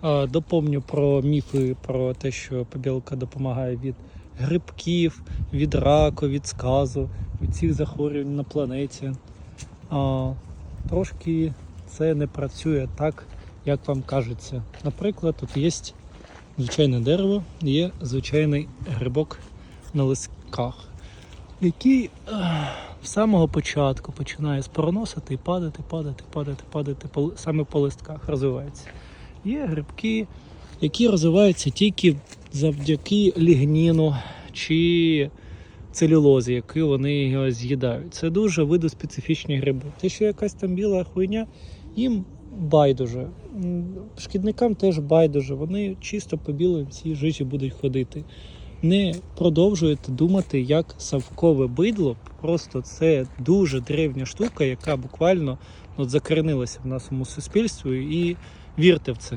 А, Доповню про міфи про те, що побілка допомагає від грибків, від раку, від сказу, від всіх захворювань на планеті. Трошки це не працює так, як вам кажеться. Наприклад, тут є звичайне дерево, є звичайний грибок на листках, який ех, з самого початку починає спороносити і падати, падати, падати, падати, саме по листках розвивається. Є грибки, які розвиваються тільки завдяки лігніну чи целюлозі, яку вони його з'їдають. Це дуже видоспецифічні гриби. Те, що якась там біла хуйня, їм байдуже. Шкідникам теж байдуже. Вони чисто по білій цій жижі будуть ходити. Не продовжуєте думати, як савкове бидло. Просто це дуже древня штука, яка буквально от, закоренилася в нашому суспільстві, і вірте в це.